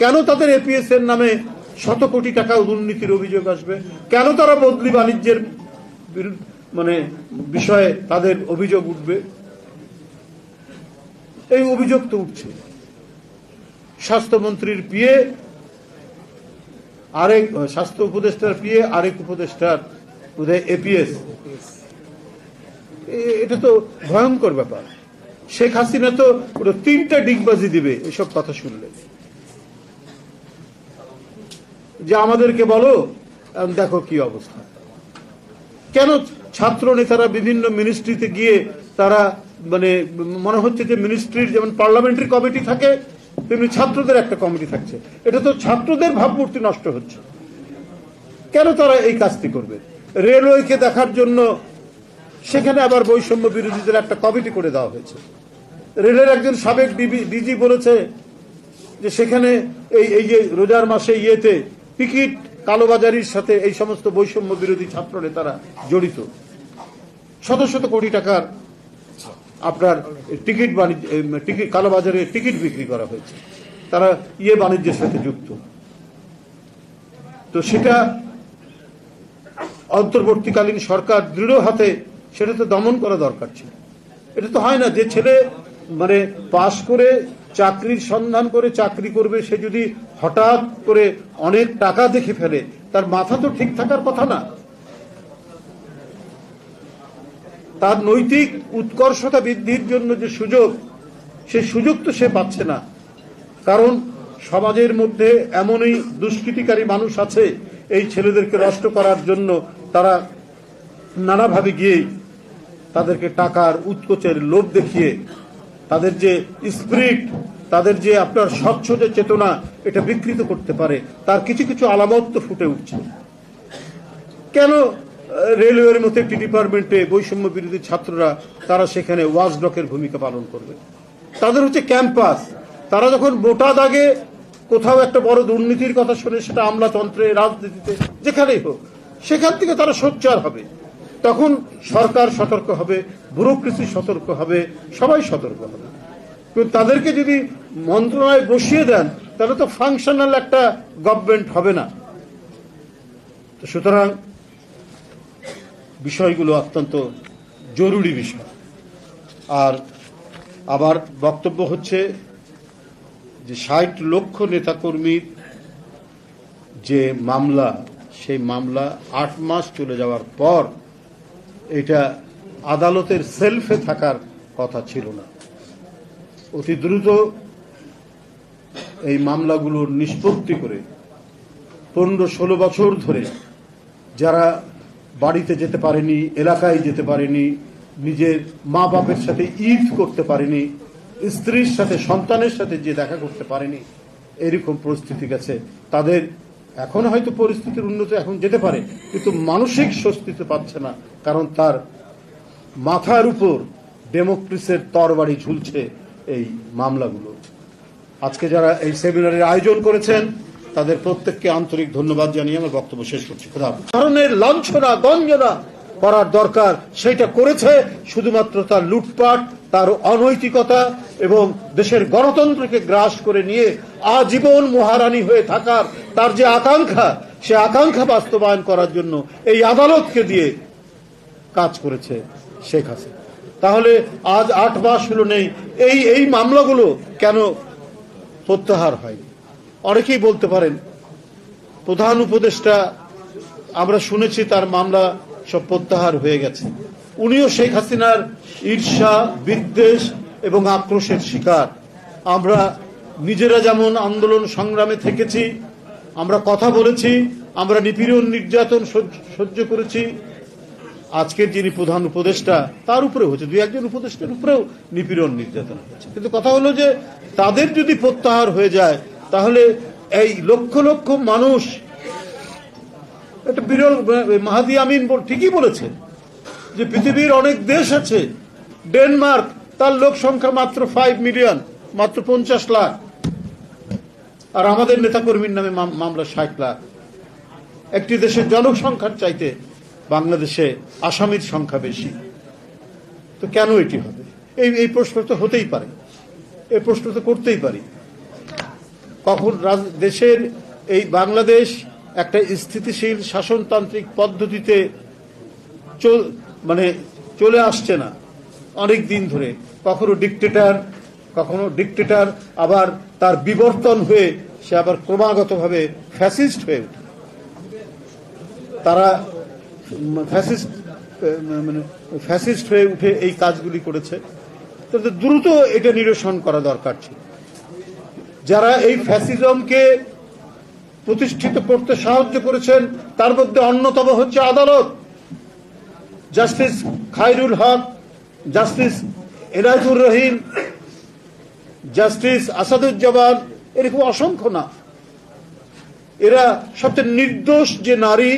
কেন তাদের এপিএস এর নামে শত কোটি টাকা দুর্নীতির অভিযোগ আসবে? কেন তারা বদলি বাণিজ্যের মানে বিষয়ে তাদের অভিযোগ উঠবে? এই অভিযোগ তো উঠছে। স্বাস্থ্যমন্ত্রীর পিয়ে আরেক, স্বাস্থ্য উপদেষ্টার পিয়ে আরেক উপদেষ্টার বোধহয় এপিএস এটা তো ভয়ঙ্কর ব্যাপার। শেখ হাসিনা তো পুরো তিনটা ডিগবাজি দিবে, এসব কথা শুনলে। যে আমাদেরকে বলো দেখো কি অবস্থা। কেন ছাত্র নেতারা বিভিন্ন মিনিস্ট্রিতে গিয়ে তারা মানে মনে হচ্ছে যে মিনিস্ট্রির যেমন পার্লামেন্টারি কমিটি থাকে, তেমনি ছাত্রদের একটা কমিটি থাকছে। এটা তো ছাত্রদের ভাবমূর্তি নষ্ট হচ্ছে। কেন তারা এই কাজটি করবে? রেলওয়েকে দেখার জন্য সেখানে আবার বৈষম্য বিরোধীদের একটা কমিটি করে দেওয়া হয়েছে। রেলের একজন সাবেক ডিজি বলেছে যে সেখানে এই এই যে রোজার মাসে ইয়েতে টিকিট কালোবাজারির সাথে এই সমস্ত বৈষম্য বিরোধী ছাত্র নেতারা জড়িত। শত শত কোটি টাকার আপনার টিকিট বাণিজ্য টিকিট, কালোবাজারে টিকিট বিক্রি করা হয়েছে। তারা ইয়ে বাণিজ্যের সাথে যুক্ত। তো সেটা অন্তর্বর্তীকালীন সরকার দৃঢ় হাতে সেটা তো দমন করা দরকার ছিল। এটা তো হয় না যে ছেলে মানে পাশ করে চাকরির সন্ধান করে চাকরি করবে, সে যদি হঠাৎ করে অনেক টাকা দেখে ফেলে। তার মাথা তো ঠিক থাকার কথা না। তার নৈতিক উৎকর্ষতা বৃদ্ধির জন্য যে সুযোগ, সে সুযোগ তো সে পাচ্ছে না। কারণ সমাজের মধ্যে এমনই দুষ্কৃতিকারী মানুষ আছে, এই ছেলেদেরকে নষ্ট করার জন্য তারা নানাভাবে গিয়েই তাদেরকে টাকার উৎকোচের লোভ দেখিয়ে, তাদের যে স্পিরিট তাদের যে আপনার স্বচ্ছ যে চেতনা এটা বিকৃত করতে পারে, তার কিছু কিছু আলামত তো ফুটে উঠছে। কেন রেলওয়ের মতো একটি ডিপার্টমেন্টে বৈষম্য বিরোধী ছাত্ররা, তারা সেখানে ওয়াচডকের ভূমিকা পালন করবে? তাদের হচ্ছে ক্যাম্পাস। তারা যখন মোটা দাগে কোথাও একটা বড় দুর্নীতির কথা শুনে, সেটা আমলাতন্ত্রে, রাজনীতিতে, যেখানেই হোক, সেখান থেকে তারা সোচ্চার হবে। তখন সরকার সতর্ক হবে, ব্যুরোক্রেসি সতর্ক হবে, সবাই সতর্ক হবে। তাদেরকে যদি মন্ত্রণালয়ে বসিয়ে দেন, তাহলে তো ফাংশনাল একটা গভর্নমেন্ট হবে না। সুতরাং বিষয়গুলো অত্যন্ত জরুরি বিষয়। আর আবার বক্তব্য হচ্ছে যে ষাট লক্ষ নেতাকর্মীর যে মামলা, সেই মামলা আট মাস চলে যাওয়ার পর এটা আদালতের সেলফে থাকার কথা ছিল না। অতি দ্রুত এই মামলাগুলোর নিষ্পত্তি করে পনেরো ষোলো বছর ধরে যারা বাড়িতে যেতে পারেনি, এলাকায় যেতে পারেনি, নিজের মা বাপের সাথে ঈদ করতে পারেনি, স্ত্রীর সাথে, সন্তানের সাথে যে দেখা করতে পারেনি, এরকম পরিস্থিতি গেছে। তাদের এখন হয়তো পরিস্থিতির উন্নতি এখন যেতে পারে, কিন্তু মানসিক স্বস্তিতে পাচ্ছে না, কারণ তার মাথার উপর ডেমোক্রেসের তরবারি ঝুলছে। এই মামলাগুলো। আজকে যারা এই সেমিনারের আয়োজন করেছেন, তাদের প্রত্যেককে আন্তরিক ধন্যবাদ জানিয়ে আমার বক্তব্য শেষ করছি। ধরনের লাঞ্ছনা গঞ্জনা করার দরকার, সেটা করেছে শুধুমাত্র তার লুটপাট, তার অনৈতিকতা এবং দেশের গণতন্ত্রকে গ্রাস করে নিয়ে আজীবন মহারানী হয়ে থাকার তার যে আকাঙ্ক্ষা, সে আকাঙ্ক্ষা বাস্তবায়ন করার জন্য এই আদালতকে দিয়ে কাজ করেছে শেখ হাসিনা। তাহলে আজ আট মাস হলো নেই। এই এই মামলাগুলো কেন প্রত্যাহার হয়নি? অনেকেই বলতে পারেন, প্রধান উপদেষ্টা, আমরা শুনেছি তার মামলা সব প্রত্যাহার হয়ে গেছে। উনিও শেখ হাসিনার ঈর্ষা, বিদ্বেষ এবং আক্রোশের শিকার। আমরা নিজেরা যেমন আন্দোলন সংগ্রামে থেকেছি, আমরা কথা বলেছি, আমরা নিপীড়ন নির্যাতন সহ্য করেছি আজকের যিনি প্রধান উপদেষ্টা, তার উপরে হচ্ছে। দুই একজন উপদেষ্টার উপরেও নিপীড়ন নির্যাতন হচ্ছে। কিন্তু কথা হলো যে, তাদের যদি প্রত্যাহার হয়ে যায়, তাহলে এই লক্ষ লক্ষ মানুষ, একটা বিরল, মাহাদি আমিন ঠিকই বলেছে যে পৃথিবীর অনেক দেশ আছে, ডেনমার্ক, তার লোক সংখ্যা মাত্র ফাইভ মিলিয়ন মাত্র পঞ্চাশ লাখ। আর আমাদের নেতাকর্মীর নামে মামলা ষাট লাখ। একটি দেশের জনসংখ্যার চাইতে বাংলাদেশে আসামির সংখ্যা বেশি। তো কেন এটি হবে? এই এই প্রশ্ন তো হতেই পারে। এই প্রশ্ন তো করতেই পারি। কখন দেশের এই বাংলাদেশ একটা স্থিতিশীল শাসনতান্ত্রিক পদ্ধতিতে মানে চলে আসছে না অনেক দিন ধরে। কখনো ডিকটেটার কখনো ডিকটেটার আবার তার বিবর্তন হয়ে সে আবার ক্রমাগতভাবে ফ্যাসিস্ট হয়ে তারা ফ্যাসিস্ট মানে ফ্যাসিস্ট হয়ে উঠে এই কাজগুলি করেছে। তো দ্রুত এটা নিরসন করা দরকার ছিল। যারা এই ফ্যাসিজমকে প্রতিষ্ঠিত করতে সাহায্য করেছেন, তার মধ্যে অন্যতম হচ্ছে আদালত। Justice Khairul Haque, justice Enayetur Rahim, justice Asaduzzaman, এরকম অসংখ্য না। এরা সবচেয়ে নির্দোষ যে নারী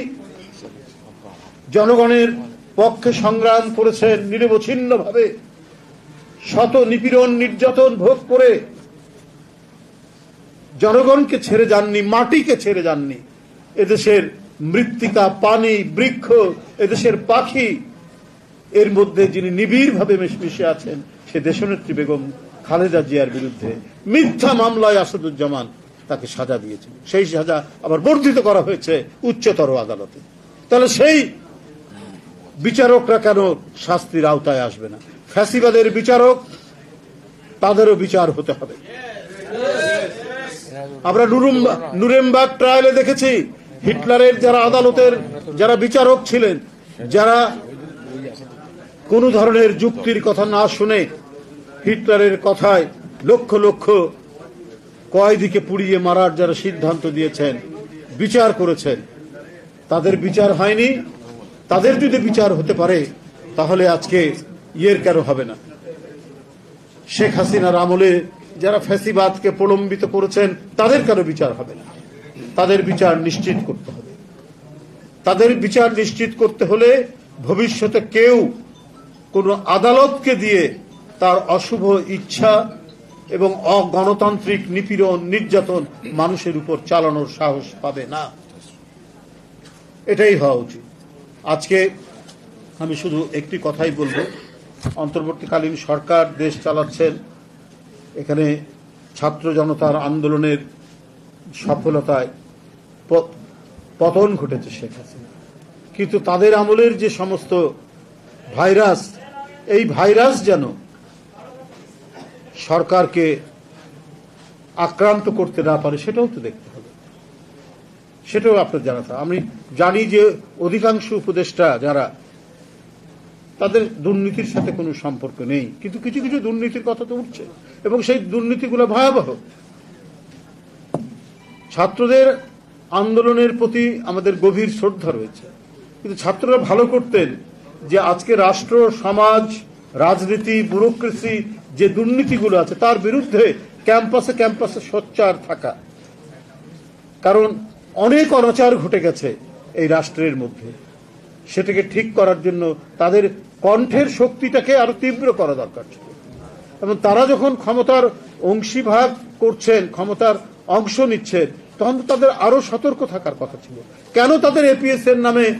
জনগণের পক্ষে সংগ্রাম করেছেন নিরবচ্ছিন্নভাবে। শত নিপীড়ন, নির্যাতন ভোগ করে জনগণকে ছেড়ে যাননি, মাটিকে ছেড়ে যাননি। এদেশের মৃত্তিকা, পানি, বৃক্ষ, এদেশের পাখি, এর মধ্যে যিনি নিবিড়ভাবে মিশ- আছেন, সে দেশনেত্রী বেগম খালেদা জিয়ার বিরুদ্ধে মিথ্যা মামলায় আসাদুজ্জামান তাকে সাজা দিয়েছিল সেই সাজা আবার বর্ধিত করা হয়েছে উচ্চতর আদালতে। তাহলে সেই বিচারকরা কেন শাস্তির আওতায় আসবে না? ফ্যাসিবাদের বিচারক, তাদেরও বিচার হতে হবে। আমরা নুরুম্বা- নুরেমবার্গ ট্রায়ালে দেখেছি, হিটলারের যারা আদালতের যারা বিচারক ছিলেন, যারা কোন ধরনের যুক্তির কথা না শুনে হিটলারের কথায় লক্ষ লক্ষ কয়েদিকে পুড়িয়ে মারার যারা সিদ্ধান্ত দিয়েছেন, বিচার করেছেন, তাদের বিচার হয়নি। তাদের যদি বিচার হতে পারে, তাহলে আজকে ইয়ের কেন হবে না? শেখ হাসিনার আমলে যারা ফ্যাসিবাদকে প্রলম্বিত করেছেন, তাদের কেন বিচার হবে না? তাদের বিচার নিশ্চিত করতে হবে। তাদের বিচার নিশ্চিত করতে হলে ভবিষ্যতে কেউ কোন আদালতকে দিয়ে তার অশুভ ইচ্ছা এবং অগণতান্ত্রিক নিপীড়ন, নির্যাতন মানুষের উপর চালানোর সাহস পাবে না। এটাই হওয়া উচিত। আজকে আমি শুধু একটি কথাই বলব। অন্তর্বর্তীকালীন সরকার দেশ চালাচ্ছেন। এখানে ছাত্র জনতার আন্দোলনের সফলতায় পতন ঘটেছে শেখ হাসিনা। কিন্তু তাদের আমলের যে সমস্ত ভাইরাস, এই ভাইরাস যেন সরকারকে আক্রান্ত করতে না পারে, সেটাও তো দেখতে সেটাও আপনার জানা থাকে। আমি জানি যে অধিকাংশ উপদেষ্টা যারা, তাদের দুর্নীতির সাথে কোনো সম্পর্ক নেই। কিন্তু কিছু কিছু দুর্নীতির কথা তো উঠছে। এবং সেই দুর্নীতিগুলো ভয়াবহ। ছাত্রদের আন্দোলনের প্রতি আমাদের গভীর শ্রদ্ধা রয়েছে। কিন্তু ছাত্ররা ভালো করতেন যে আজকে রাষ্ট্র, সমাজ, রাজনীতি, ব্যুরোক্রেসি যে দুর্নীতিগুলো আছে, তার বিরুদ্ধে ক্যাম্পাসে ক্যাম্পাসে সোচ্চার থাকা। কারণ অনেক অনাচার ঘটে গেছে এই রাষ্ট্রের মধ্যে। সেটাকে ঠিক করার জন্য তাদের কণ্ঠের শক্তিটাকে আরও তীব্র করা দরকার ছিল। এবং তারা যখন ক্ষমতার অংশীভাগ করছেন, ক্ষমতার অংশ নিচ্ছেন, তখন তাদের আরও সতর্ক থাকার কথা ছিল। কেন তাদের এপিএস এর নামে